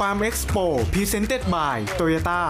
Farm Expo Presented by Toyota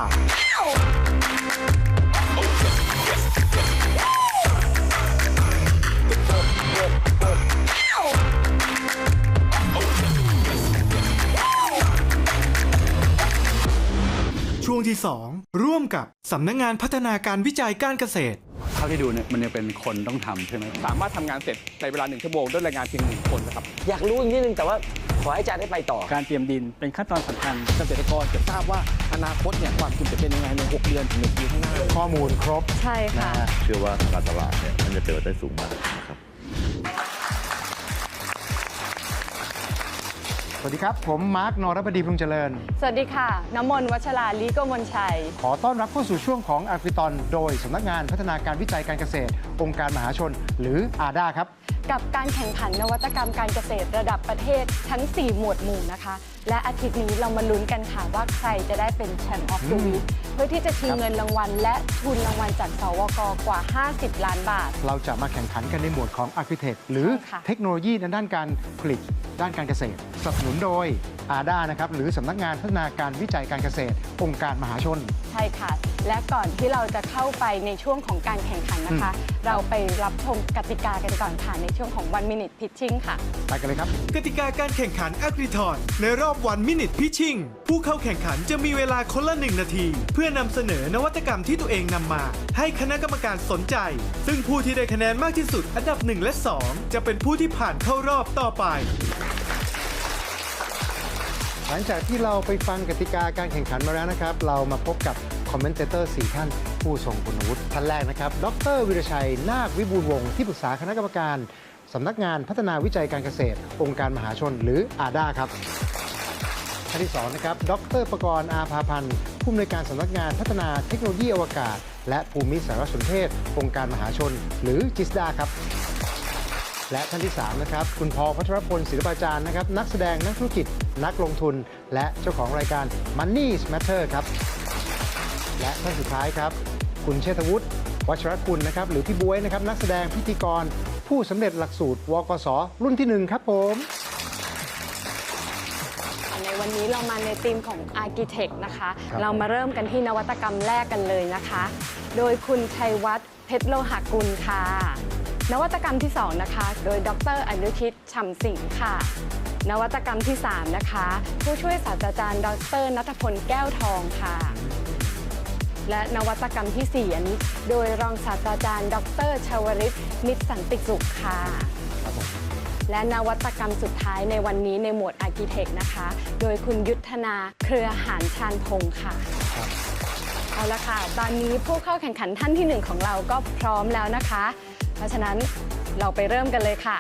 ช่วงที่ 2 ร่วมกับสำนักงงานพัฒนาการวิจัยการเกษตร เท่าที่ดูเนี่ยมันยังเป็นคนต้องทำใช่ไหมสามารถทำงานเสร็จในเวลาหนึ่งชั่วโมงด้วยแรงงานเพียงหนึ่งคนนะครับ อยากรู้อีกนิดนึงแต่ว่าขอให้อาจารย์ได้ไปต่อ การเตรียมดินเป็นขั้นตอนสำคัญเกษตรกรจะทราบว่าอนาคตเนี่ยความจริงจะเป็นยังไงใน 6 เดือนถึง1ปีข้างหน้า ข้อมูลครบ ใช่ค่ะ เชื่อว่าการตลาดเนี่ยมันจะเติบโตได้สูงมาก สวัสดีครับ ผมมาร์คนรบดีพรุงเจริญ สวัสดีค่ะ น้ำมนต์วัชราลีโกมลชัย ขอต้อนรับเข้าสู่ช่วงของอาฟิตอนโดยสำนักงานพัฒนาการวิจัยการเกษตร องค์การมหาชน หรืออาดาครับ กับการแข่งขันนวัตกรรมการเกษตรระดับประเทศทั้ง 4 หมวดหมู่นะคะและอาทิตย์นี้เรามาลุ้นกันค่ะว่าใครจะได้เป็นแชมป์ออฟ e วีเพื่อที่จะชิงเงินรางวัล และทุนรางวัลจากสวกกว่า 50 ล้านบาท เราจะมาแข่งขันกันในหมวดของอา r ิเทคหรือใช่ค่ะ เทคโนโลยีในด้านการผลิตด้านการเกษตรสนับสนุนโดยอาดานะครับหรือสำนักงานพัฒนาการวิจัยการเกษตร องค์การมหาชน ใช่ค่ะ และก่อนที่เราจะเข้าไปในช่วงของการแข่งขันนะคะ เราไปรับชมกติกากันก่อนค่ะในช่วงของ one minute pitching ค่ะ ไปกันเลยครับ กติกาการแข่งขัน a g r i t o n ในรอบอบวันมินิ t พิชิง ผู้เข้าแข่งขันจะมีเวลาคนละหนึ่งนาที เพื่อนำเสนอนวัตกรรมที่ตัวเองนำมา ให้คณะกรรมการสนใจ ซึ่งผู้ที่ได้คะแนนมากที่สุดอันดับ 1 และ 2 จะเป็นผู้ที่ผ่านเข้ารอบต่อไป หลังจากที่เราไปฟังกติกาการแข่งขันมาแล้วนะครับ เรามาพบกับคอมเมนเตอร์4ท่าน ผู้ทรงคุณวุฒิท่านแรกนะครับ ดรวิรชัย นาควิบูลวงศ์ที่ปรึกษาคณะกรรมการสำนักงานพัฒนาวิจัยการเกษตร องค์การมหาชนหรืออาดาครับ ท่านที่2นะครับ ดรประกรณ์อาภาพันธ์ผู้อำนวยการสำนักงานพัฒนาเทคโนโลยีอวกาศ และภูมิสารสนเทศองค์การมหาชน หรือจิสดาครับ และท่านที่ 3 นะครับ คุณพอลพัทรพลศิลปาจารย์นะครับ นักแสดงนักธุรกิจ นักลงทุน และเจ้าของรายการ Money Matter ครับ และท่านสุดท้ายครับ คุณเชษฐวุฒิวัชรคุณนะครับ หรือพี่บวยนะครับ นักแสดงพิธีกร ผู้สำเร็จหลักสูตรวกสรุ่นที่ 1 ครับผม วันนี้เรามาในธีมของ Architect นะคะครับเรามาเริ่มกันที่นวัตกรรมแรกกันเลยนะคะ โดยคุณชัยวัฒน์เพชรโลหกุลค่ะ นวัตกรรมที่ 2 นะคะ โดยดรอนุชิตฉ่ำสิงห์ค่ะ นวัตกรรมที่ 3 นะคะ ผู้ช่วยศาสตราจารย์ดรนัทพลแก้วทองค่ะ และนวัตกรรมทีสี่4อันนี้โดยรองศาสตราจารย์ ดรชวริตมิตรสันติสุขค่ะ และนวัตกรรมสุดท้ายในวันนี้ในหมวด Architect นะคะ โดยคุณยุทธนาเครือหานชานพงศ์ค่ะเอาละค่ะ ตอนนี้ผู้เข้าแข่งขันท่านที่หนึ่งของเราก็พร้อมแล้วนะคะ เพราะฉะนั้นเราไปเริ่มกันเลยค่ะ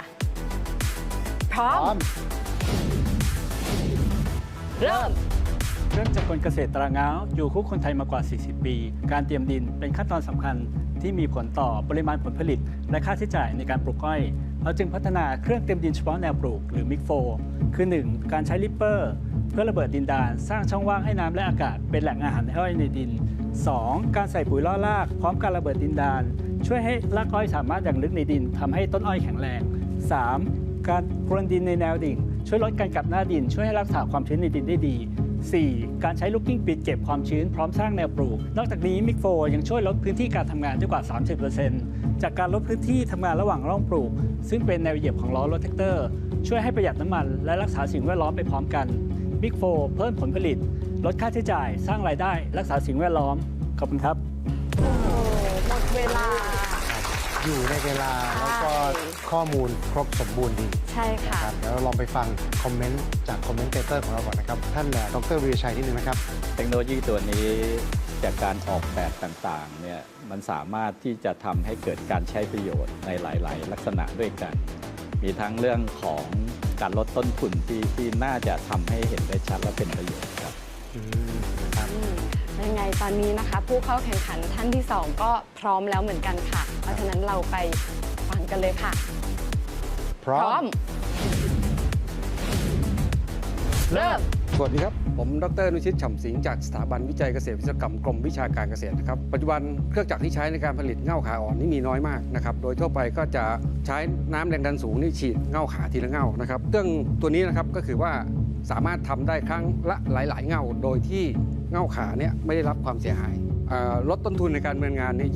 พร้อพร้อมมเริ่มเริ่มจากกลเกษตรตราง้าวอยู่คู่คนไทยมากว่า 40 ปี การเตรียมดินเป็นขั้นตอนสำคัญ ที่มีผลต่อปริมาณผลผลิต และค่าใช้จ่ายในการปลูกอ้อยเราจึงพัฒนาเครื่องเตรียมดินเฉพาะแนวปลูกหรือมิกโฟคือ 1. การใช้ลิปเปอร์ เพื่อระเบิดดินดาน สร้างช่องว่างให้น้ำและอากาศเป็นแหล่งอาหารให้อ้อยในดิน 2. การใส่ปุ๋ยล่อราก พร้อมการระเบิดดินดาน ช่วยให้รากอ้อยสามารถอย่างลึกในดินทำให้ต้นอ้อยแข็งแรง 3. การพรวนดินในแนวดิ่ง ช่วยลดการกลับหน้าดิน ช่วยให้รักษาความชื้นในดินได้ดี 4. การใช้ลูกกิ้งปิดเก็บความชื้นพร้อมสร้างแนวปลูก นอกจากนี้มิกโฟยังช่วยลดพื้นที่การทำงานได้กว่า 30%จากการลดพื้นที่ทำงานระหว่างร่องปลูก ซึ่งเป็นแนวเหยียบของล้อรถแท็กเตอร์ ช่วยให้ประหยัดน้ำมันและรักษาสิ่งแวดล้อมไปพร้อมกันมิกโฟเพิ่มผลผลิต ลดค่าใช้จ่าย สร้างรายได้ รักษาสิ่งแวดล้อมขอบคุณครับหมดเวลา อยู่ในเวลาแล้วก็ข้อมูลครบสมบูรณ์ดีใช่ค่ะครับเดี๋ยวเราลองไปฟังคอมเมนต์จากคอมเมนเตอร์ของเราก่อนนะครับ ท่านเอ่อดรวิรชัยนิดนึงนะครับ เทคโนโลยีตัวนี้จากการออกแบบต่างๆเนี่ยมันสามารถที่จะทำให้เกิดการใช้ประโยชน์ในหลาย ๆ ลักษณะด้วยกัน มีทั้งเรื่องของการลดต้นทุนที่ที่น่าจะทำให้เห็นได้ชัดและเป็นประโยชน์ครับอืม ยังไงตอนนี้นะคะ ผู้เข้าแข่งขันท่านที่ 2 ก็พร้อมแล้วเหมือนกันค่ะ เพราะฉะนั้นเราไปฟังกันเลยค่ะ พร้อม เริ่มสวัสดีครับ ผม ดรนุชิตฉ่ำสิงห์จากสถาบันวิจัยเกษตรวิศวกรรมกรมวิชาการเกษตรนะครับ ปัจจุบันเครื่องจักรที่ใช้ในการผลิตเง่าขาอ่อนนี่มีน้อยมากนะครับ โดยทั่วไปก็จะใช้น้ำแรงดันสูงนี่ฉีดเง่าขาทีละเง่านะครับ เครื่องตัวนี้นะครับก็คือว่าสามารถทำได้ครั้งละหลาย ๆ เง่า โดยที่ เง่าขาเนี่ยไม่ได้รับความเสียหายเอ่อลดต้นทุนในการดำเนินงานเนี่ย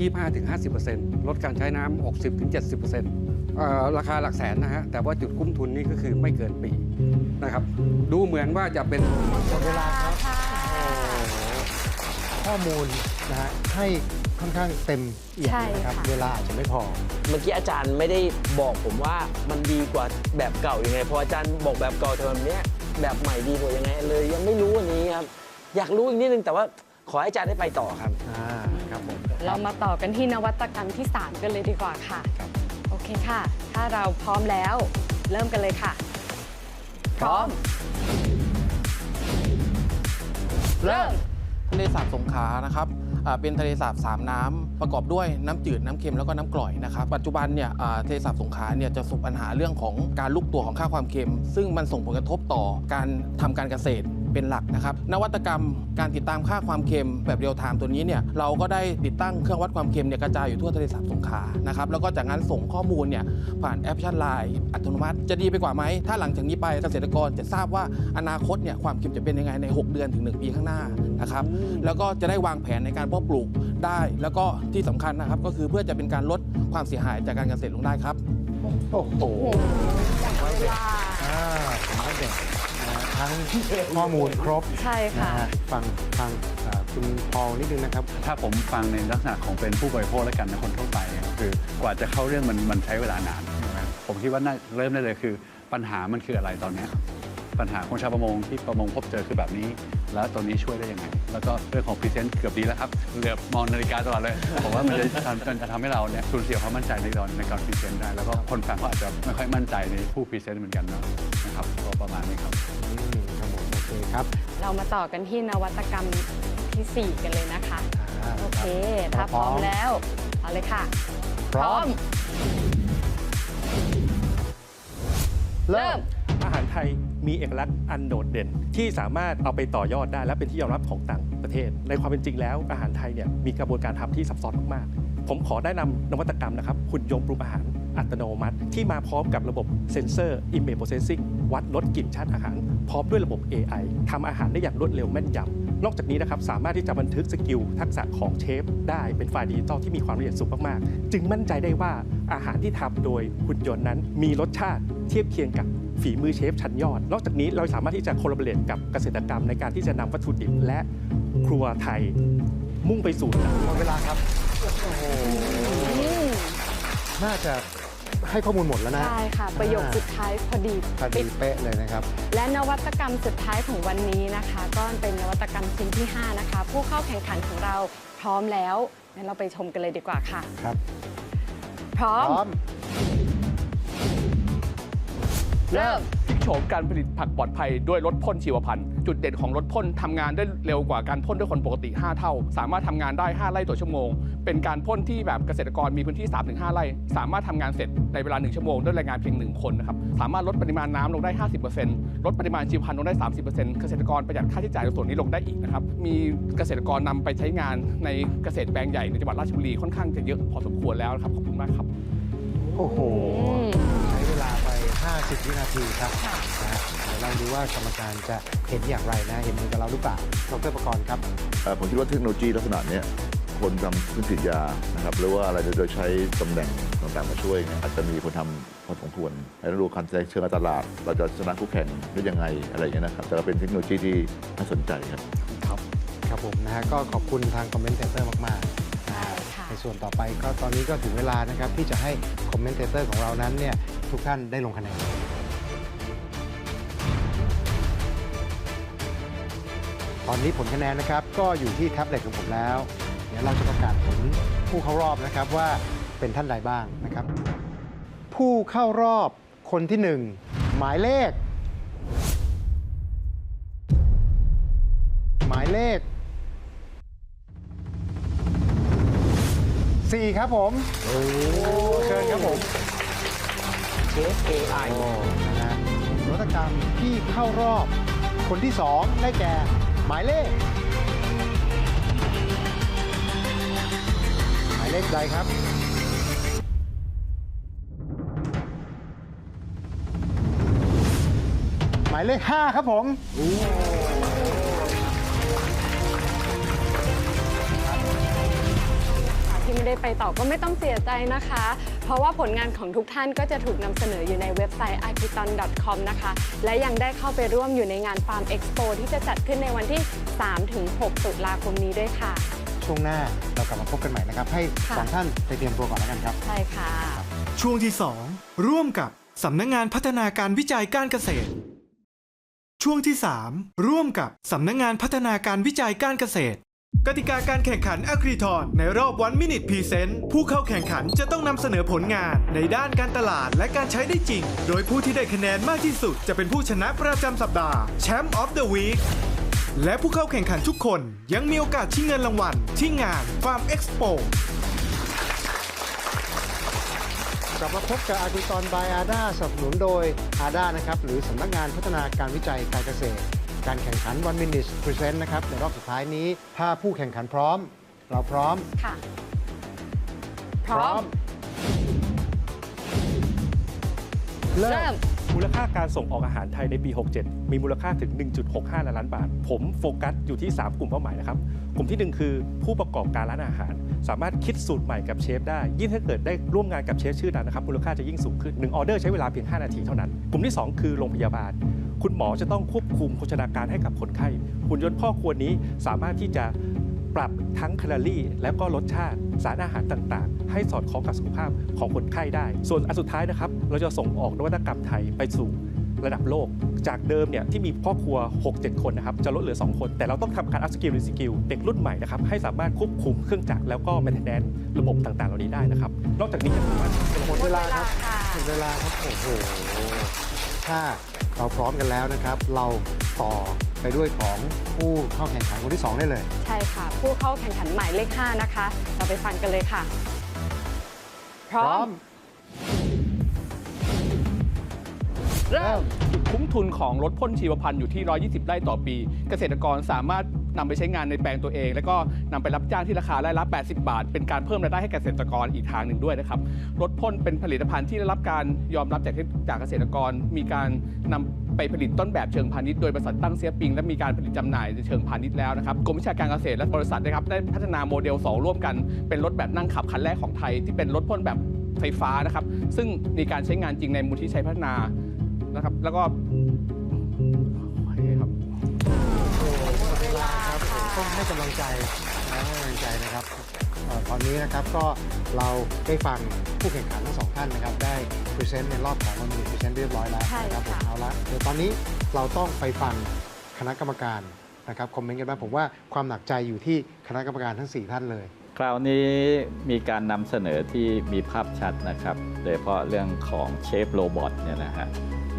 25-50%ลดการใช้น้ำ60-70%เอ่อราคาหลักแสนนะฮะ แต่ว่าจุดคุ้มทุนนี่ก็คือไม่เกินปีนะครับ ดูเหมือนว่าจะเป็นหมดเวลาครับค่ะข้อมูลนะฮะให้ค่อนข้างเต็มเอี่ยมใช่เลยนะครับค่ะเวลาอาจจะไม่พอ เมื่อกี้อาจารย์ไม่ได้บอกผมว่ามันดีกว่าแบบเก่ายังไงพออาจารย์บอกแบบเก่าแต่แบบเนี้ยแบบใหม่ดีกว่ายังไงเลยยังไม่รู้อันนี้ครับ อยากรู้อีกนิดนึงแต่ว่าขอให้อาจารย์ได้ไปต่อครับ อ่าครับผม เรามาต่อกันที่นวัตกรรมที่ 3 กันเลยดีกว่าค่ะโอเคค่ะ ถ้าเราพร้อมแล้ว เริ่มกันเลยค่ะ พร้อม เริ่ม ทะเลสาบสงขลานะครับอ่าเป็นทะเลสาบสามน้ำประกอบด้วยน้ำจืดน้ำเค็มแล้วก็น้ำกร่อยนะครับปัจจุบันเนี่ยอ่าทะเลสาบสงขลาเนี่ยจะประสบปัญหาเรื่องของการลุกตัวของค่าความเค็ม ซึ่งมันส่งผลกระทบต่อการทำการเกษตร เป็นหลักนะครับ นวัตกรรมการติดตามค่าความเค็มแบบเรียลไทม์ตัวนี้เนี่ยเราก็ได้ติดตั้งเครื่องวัดความเค็มเนี่ยกระจายอยู่ทั่วทะเลสาบสงขลานะครับแล้วก็จากนั้นส่งข้อมูลเนี่ยผ่านแอปพลิเคชันไลน์อัตโนมัติ จะดีไปกว่าไหม ถ้าหลังจากนี้ไปเกษตรกรจะทราบว่าอนาคตเนี่ยความเค็มจะเป็นยังไงใน 6 เดือนถึง 1 ปีข้างหน้านะครับแล้วก็จะได้วางแผนในการเพาะปลูกได้ แล้วก็ที่สำคัญนะครับก็คือเพื่อจะเป็นการลดความเสียหายจากการเกษตรลงได้ครับโอ้โหโอ้โหหมดเวลาอ่า ทั้งข้อมูลครบใช่นะค่ะฮะฟังฟังอ่าคุณพอลนิดนึงนะครับ ถ้าผมฟังในลักษณะของเป็นผู้บริโภคและกันนะคนทั่วไปเนี่ยคือกว่าจะเข้าเรื่องมันมันใช้เวลานานใช่ไหมผมคิดว่าน่าเริ่มได้เลยคือ ปัญหามันคืออะไรตอนเนี้ย ปัญหาของชาวประมงที่ประมงพบเจอคือแบบนี้ แล้วตัวนี้ช่วยได้ยังไง แล้วก็เรื่องของพรีเซนต์เกือบดีแล้วครับเหลือบมองนาฬิกาตลอดเลยผมว่ามันจะทำมันจะทำให้เราเนี่ยสูญเสียความมั่นใจในตอนในการพรีเซนต์ได้ แล้วก็คนฟังก็อาจจะไม่ค่อยมั่นใจในผู้พรีเซนต์เหมือนกันเนอะนะครับก็ประมาณนี้ครับอืมครับผมโอเคครับเรามาต่อกันที่นวัตกรรมทีสี่4 กันเลยนะคะอ่าโอเคถ้าพร้อมแล้วเอาเลยค่ะ พร้อม เริ่มอาหาร ไทยมีเอกลักษณ์อันโดดเด่น ที่สามารถเอาไปต่อยอดได้ และเป็นที่ยอมรับของต่างประเทศ ในความเป็นจริงแล้วอาหารไทยเนี่ยมีกระบวนการทำที่ซับซ้อนมากๆ ผมขอแนะนำนวัตกรรมนะครับหุ่นยนต์ปรุงอาหารอัตโนมัติ ที่มาพร้อมกับระบบเซนเซอร์ Image Processing วัดลดกลิ่นชาติอาหาร พร้อมด้วยระบบ AI ทำอาหารได้อย่างรวดเร็วแม่นยำนอกจากนี้นะครับสามารถที่จะบันทึกสกิลทักษะของเชฟได้เป็นไฟล์ดิจิตอลที่มีความละเอียดสูงมากๆ จึงมั่นใจได้ว่าอาหารที่ทำโดยหุ่นยนต์นั้น มีรสชาติเทียบเคียงกับ ฝีมือเชฟชั้นยอด นอกจากนี้เราสามารถที่จะโค l ล b o r a t e กับเกษตรกรรมในการที่จะนำวัตถุดิบและครัวไทยมุ่งไปสู่หมดเวลาครับอืมน่าจะให้ข้อมูลหมดแล้วนะ ใช่ค่ะ ประโยคสุดท้ายพอดีพอดีเป๊ะเลยนะครับ และนวัตกรรมสุดท้ายของวันนี้นะคะ ก็เป็นนวัตกรรมชิ้นที่ 5 นะคะ ผู้เข้าแข่งขันของเราพร้อมแล้วงั้นเราไปชมกันเลยดีกว่าค่ะ ครับ พร้อพมร้อม เริ่มพลิกโฉมการผลิตผักปลอดภัยด้วยรถพ่นชีวพันธุ์จุดเด่นของรถพ่นทำงานได้เร็วกว่าการพ่นด้วยคนปกติ 5 เท่า สามารถทำงานได้ 5 ไร่ต่อชั่วโมง เป็นการพ่นที่แบบเกษตรกรมีพื้นที่ 3-5 ไร่ สามารถทำงานเสร็จในเวลา 1 ชั่วโมงด้วยแรงงานเพียง 1 คนนะครับสามารถลดปริมาณน้ำลงได้ 50%ลดปริมาณชีวพันธุ์ลงได้ 30%เกษตรกรประหยัดค่าใช้จ่ายในส่วนนี้ลงได้อีกนะครับมีเกษตรกรนำไปใช้งานในเกษตรแปลงใหญ่ในจังหวัดราชบุรีค่อนข้างจะเยอะพอสมควรแล้วนะครับขอบคุณมากครับโอ้โห 50 วินาทีครับค่ะนะฮะเดี๋ยวเราดูว่ากรรมการจะเห็นอย่างไรนะเห็นเหมือนกับเราหรือเปล่าดรประกรณ์ครับ เอ่อผมคิดว่าเทคโนโลยีลักษณะเนี้ยคนทำเครื่องผลิตยานะครับหรือว่าอะไรโดยใช้ตำแหน่งต่างๆมาช่วยเนี่ยอาจจะมีคนทำพอสมควรในรูคันในเชิงการตลาด เราจะชนะคู่แข่งได้ยังไงอะไรอย่างเงี้ยนะครับ แต่ก็เป็นเทคโนโลยีที่น่าสนใจครับ ครับผมนะฮะก็ขอบคุณทางคอมเมนเตเตอร์มากๆใช่ค่ะใน ส่วนต่อไปก็ตอนนี้ก็ถึงเวลานะครับที่จะให้คอมเมนเตเตอร์ของเรานั้นเนี่ยทุกท่านได้ลงคะแนนตอนนี้ผลคะแนนนะครับก็อยู่ที่แท็บเล็ตของผมแล้ว เดี๋ยวเราจะประกาศผลผู้เข้ารอบนะครับว่าเป็นท่านใดบ้างนะครับ ผู้เข้ารอบคนที่หนึ่งหมายเลข หมายเลข 4 ครับผมโอ้เชิญครับผมเชฟ AI โอ้นะฮะนวัตกรรมที่เข้ารอบคนที่ 2 ได้แก่ หมายเลข หมายเลขใดครับหมายายเลข 5 ครับผม ไม่ได้ไปต่อก็ไม่ต้องเสียใจนะคะ เพราะว่าผลงานของทุกท่านก็จะถูกนำเสนออยู่ในเว็บไซต์ a r c h i t o n c o m นะคะ และยังได้เข้าไปร่วมอยู่ในงาน Farm Expo ที่จะจัดขึ้นในวันที่ 3-6 ตุลาคมนี้ด้วยค่ะ ช่วงหน้าเรากลับมาพบกันใหม่นะครับ ให้ค่ะสองท่านไปเตรียมตัวก่อนแล้วกันครับ ใช่ค่ะ ช่วงที่ 2 ร่วมกับสำนักงงานพัฒนาการวิจัยการเกษตร ช่วงที่ 3 ร่วมกับสำนักงงานพัฒนาการวิจัยการเกษตร กติกาการแข่งขันอะคริทอนในรอบวันมินิ p พ e เซนต์ผู้เข้าแข่งขันจะต้องนำเสนอผลงานในด้านการตลาดและการใช้ได้จริง โดยผู้ที่ได้คะแนนมากที่สุด จะเป็นผู้ชนะประจำสัปดาห์แชมป์ออฟเดอะวีคและผู้เข้าแข่งขันทุกคนยังมีโอกาสชิงเงินรางวัลที่งาน Farm Expo กซโปกลับมาพบกับอา r ิตอนบายอาด้าสนับสนุนโดยอาด้านะครับหรือสำนักงานพัฒนาการวิจัยการเกษตร การแข่งขัน One Minute Present นะครับ ในรอบสุดท้ายนี้ ถ้าผู้แข่งขันพร้อม เราพร้อม ค่ะ พร้อม เริ่เริ่ม ม มูลค่าการส่งออกอาหารไทยในปี 67 มีมูลค่าถึง 1.65 ล้านล้านบาท ผมโฟกัสอยู่ที่ 3 กลุ่มเป้าหมายนะครับ กลุ่มทีหนึ่1 คือผู้ประกอบการร้านอาหาร สามารถคิดสูตรใหม่กับเชฟได้ ยิ่งถ้าเกิดได้ร่วมงานกับเชฟชื่อดังนะครับ มูลค่าจะยิ่งสูงขึ้น 1 ออเดอร์ใช้เวลาเพียง 5 นาทีเท่านั้น กลุ่มที่ 2 คือโรงพยาบาล คุณหมอจะต้องควบคุมโภชนาการให้กับคนไข้หุ่นยนต์พ่อครัวนี้สามารถที่จะปรับทั้งแคลอรี่ แล้วก็รสชาติสารอาหารต่างๆ ให้สอดคล้องกับสุขภาพของคนไข้ได้ ส่วนอันสุดท้ายนะครับ เราจะส่งออกนวัตกรรมไทยไปสู่ระดับโลก จากเดิมเนี่ยที่มีพ่อครัว 6-7 คนนะครับ จะลดเหลือ 2 คน แต่เราต้องทำการอัพสกิลหรือสกิลเด็กรุ่นใหม่นะครับ ให้สามารถควบคุมเครื่องจักรแล้วก็แมนเทนแนนระบบต่างๆ เหล่านี้ได้นะครับ นอกจากนี้ยังสามารถหมดเวลาครับค่ะหมดเวลาครับโอ้โหถ้า เราพร้อมกันแล้วนะครับ เราต่อไปด้วยของผู้เข้าแข่งขันคนที่ 2 ได้เลย ใช่ค่ะ ผู้เข้าแข่งขันหมายเลข5นะคะ เราไปฟังกันเลยค่ะ พร้อม เริ่ม จุดคุ้มทุนของรถพ่นชีวพันธุ์อยู่ที่ 120 ไร่ต่อปี เกษตรกรสามารถ นำไปใช้งานในแปลงตัวเอง แล้วก็นำไปรับจ้างที่ราคาไร่ละ 80 บาท เป็นการเพิ่มรายได้ให้เกษตรกรอีกทางหนึ่งด้วยนะครับรถพ่นเป็นผลิตภัณฑ์ที่ได้รับการยอมรับจากจากเกษตรกร มีการนำไปผลิตต้นแบบเชิงพาณิชย์โดยบริษัทตั้งเสียปิง และมีการผลิตจำหน่ายในเชิงพาณิชย์แล้วนะครับกรมวิชาการเกษตรและบริษัทนะครับได้พัฒนาโมเดล 2 ร่วมกันเป็นรถแบบนั่งขับคันแรกของไทย ที่เป็นรถพ่นแบบไฟฟ้านะครับซึ่งมีการใช้งานจริงในมูลที่ใช้พัฒนานะครับแล้วก็ ให้กำลังใจนะให้กำลังใจนะครับเอ่อตอนนี้นะครับก็เราได้ฟังผู้แข่งขันทั้งสองท่านนะครับ ได้พรีเซนต์ในรอบของวันนี้พรีเซนต์เรียบร้อยแล้วใช่นะครับผมค่ะ เอาละเดี๋ยวตอนนี้เราต้องไปฟังคณะกรรมการนะครับคอมเมนต์กันบ้างผมว่าความหนักใจอยู่ที่คณะกรรมการทั้ง4ท่านเลย คราวนี้มีการนำเสนอที่มีภาพชัดนะครับโดยเฉพาะเรื่องของเชฟโรบอทเนี่ยนะฮะ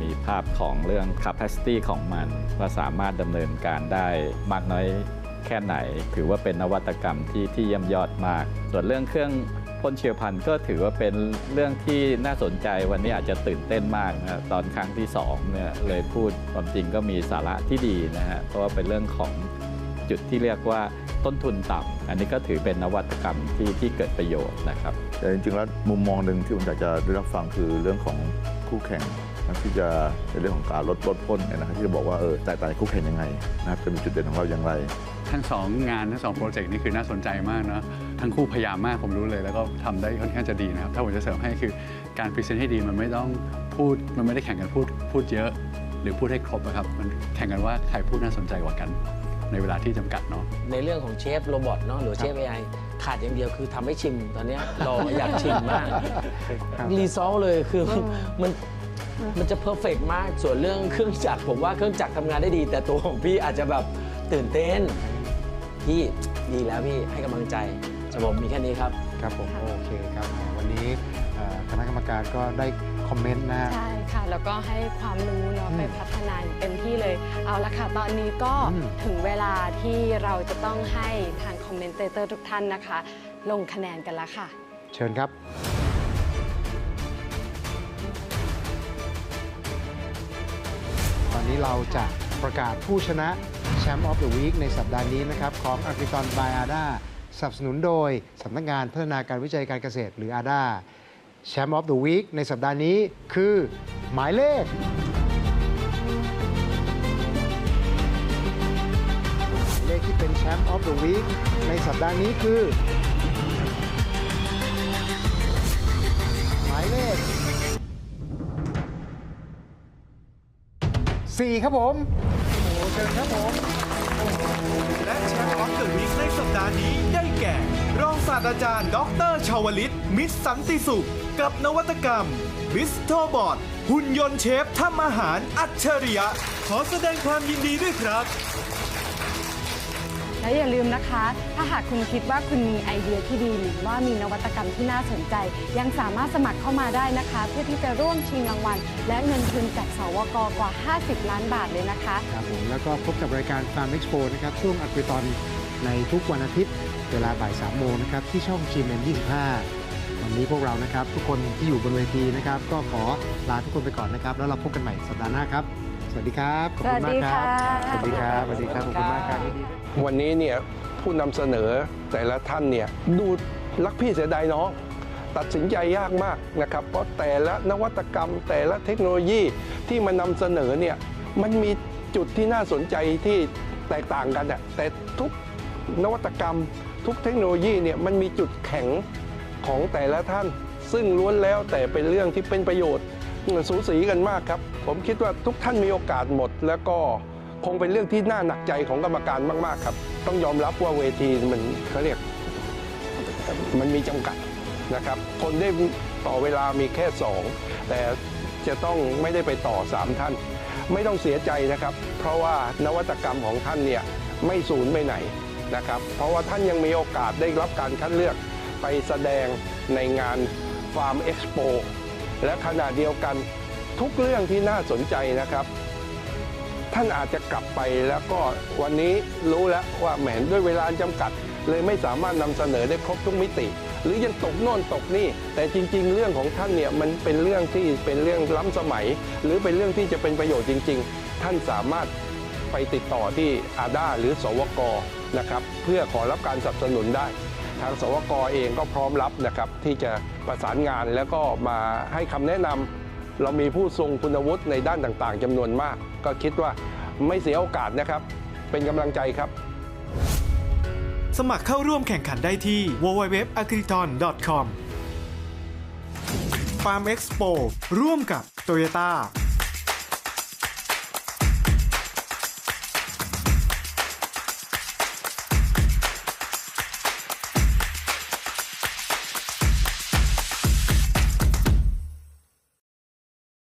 มีภาพของเรื่อง capacity ของมัน ว่าสามารถดำเนินการได้มากน้อย แค่ไหน ถือว่าเป็นนวัตกรรมที่ที่เยี่ยมยอดมาก ส่วนเรื่องเครื่องพ่นเชื้อพันธุ์ก็ถือว่าเป็นเรื่องที่น่าสนใจวันนี้อาจจะตื่นเต้นมากนะตอนครั้งที่สองเนี่ยเลยพูดความจริงก็มีสาระที่ดีนะฮะเพราะว่าเป็นเรื่องของจุดที่เรียกว่าต้นทุนต่ำอันนี้ก็ถือเป็นนวัตกรรมที่ที่เกิดประโยชน์นะครับแต่จริงๆแล้วมุมมองหนึ่งที่ผมอยากจะได้รับฟังคือเรื่องของคู่แข่ง นะที่จะในเรื่องของการลดลดพ่นเนี่ยนะครับที่จะบอกว่าเออแตกต่างจากคู่แข่งยังไงนะครับจะมีจุดเด่นของเราอย่างไร ทั้งสองงานทั้งสองโปรเจกต์นี่คือน่าสนใจมากเนาะทั้งคู่พยายามมากผมรู้เลย แล้วก็ทำได้ค่อนข้างจะดีนะครับ ถ้าผมจะเสริมให้คือการพรีเซนต์ให้ดีมันไม่ต้องพูดมันไม่ได้แข่งกันพูดพูดเยอะ หรือพูดให้ครบอะครับมันแข่งกันว่าใครพูดน่าสนใจกว่ากันในเวลาที่จำกัดเนาะในเรื่องของเชฟโรบอทเนาะหรือเชฟ AI ขาดอย่างเดียวคือทำให้ชิมตอนเนี้ยเราอยากชิมมากครับรีซอลเลยคือมัน มันจะเพอร์เฟกมาก ส่วนเรื่องเครื่องจักรผมว่าเครื่องจักรทำงานได้ดี แต่ตัวของพี่อาจจะแบบตื่นเต้น พี่ดีแล้วพี่ให้กำลังใจจะผมมีแค่นี้ครับ ครับผมโอเคครับวันนี้เอ่อคณะกรรมการก็ได้คอมเมนต์นะฮะ ใช่ค่ะ แล้วก็ให้ความรู้เนาะอืมไปพัฒนาอย่างเต็มที่เลย เอาละค่ะ ตอนนี้ก็อืม ถึงเวลาที่เราจะต้องให้ทางคอมเมนเตเตอร์ทุกท่านนะคะ ลงคะแนนกันแล้วค่ะ เชิญครับ นี้เราจะประกาศผู้ชนะแชมป์ออฟเดอะวีคในสัปดาห์นี้นะครับของอัาริกรบายอาดาสนับสนุนโดยสำนักงานพัฒนาการวิจัยการเกษตรหรืออาดาแชมป์ออฟเดอะวีคในสัปดาห์นี้คือ หมายเลข เลขที่เป็นแชมป์ออฟเดอะวีคในสัปดาห์นี้คือ 4 ครับผม โอ้โหเชิญครับผม และแชมป์ออฟเดอะวีคในสัปดาห์นี้ได้แก่ รองศาสตราจารย์ ดรชาวลิต มิตรสันติสุข กับนวัตกรรม บิสโทบอร์ดหุ่นยนต์เชฟทำอาหารอัจฉริยะ ขอแสดงความยินดีด้วยครับ และอย่าลืมนะคะ ถ้าหากคุณคิดว่าคุณมีไอเดียที่ดีหรือว่ามีนวัตกรรมที่น่าสนใจ ยังสามารถสมัครเข้ามาได้นะคะ เพื่อที่จะร่วมชิงรางวัล และเงินทุนจากสวกกว่า 50 ล้านบาทเลยนะคะ ครับผมแล้วก็พบกับรายการ Farm Expo นะครับช่วงอัดตอนในทุกวันอาทิตย์ เวลาบ่าย3โมงนะครับที่ช่อง GMM 25 วันนี้พวกเรานะครับทุกคนที่อยู่บนเวทีนะครับก็ขอลาทุกคนไปก่อนนะครับ แล้วเราพบกันใหม่สัปดาห์หน้าครับ สวัสดีครับ ขอบคุณมากครับ สวัสดีค่ะ สวัสดีครับ สวัสดีครับ ขอบคุณมากครับยินดีด้ วันนี้เนี่ยผู้นำเสนอแต่ละท่านเนี่ยดูรักพี่เสียดายน้อง ตัดสินใจยากมากนะครับ เพราะแต่ละนวัตกรรม แต่ละเทคโนโลยีที่มานำเสนอเนี่ยมันมีจุดที่น่าสนใจที่แตกต่างกันอะแต่ทุกนวัตกรรม ทุกเทคโนโลยีเนี่ยมันมีจุดแข็งของแต่ละท่าน ซึ่งล้วนแล้วแต่เป็นเรื่องที่เป็นประโยชน์สูสีกันมากครับ ผมคิดว่าทุกท่านมีโอกาสหมดแล้วก็ คงเป็นเรื่องที่น่าหนักใจของกรรมการมาก ๆ ครับ ต้องยอมรับว่าเวทีมันเขาเรียกมันมีจำกัดนะครับ คนได้ต่อเวลามีแค่ 2 แต่จะต้องไม่ได้ไปต่อ 3 ท่าน ไม่ต้องเสียใจนะครับ เพราะว่านวัตกรรมของท่านเนี่ยไม่สูญไปไหนนะครับ เพราะว่าท่านยังมีโอกาสได้รับการคัดเลือกไปแสดงในงาน Farm Expo และขณะเดียวกันทุกเรื่องที่น่าสนใจนะครับ ท่านอาจจะกลับไปแล้วก็วันนี้รู้แล้วว่าแหมด้วยเวลาจำกัด เลยไม่สามารถนำเสนอได้ครบทุกมิติ หรือยังตกโน่นตกนี่ แต่จริง ๆ เรื่องของท่านเนี่ยมันเป็นเรื่องที่เป็นเรื่องล้ำสมัย หรือเป็นเรื่องที่จะเป็นประโยชน์จริง ๆ ท่านสามารถไปติดต่อที่อาด้าหรือสวกนะครับเพื่อขอรับการสนับสนุนได้ ทางสวกเองก็พร้อมรับนะครับที่จะประสานงานแล้วก็มาให้คำแนะนำเรามีผู้ทรงคุณวุฒิในด้านต่างๆจำนวนมาก ก็คิดว่าไม่เสียโอกาสนะครับ เป็นกำลังใจครับ สมัครเข้าร่วมแข่งขันได้ที่ www.agriton.com Farm Expo ร่วมกับ Toyota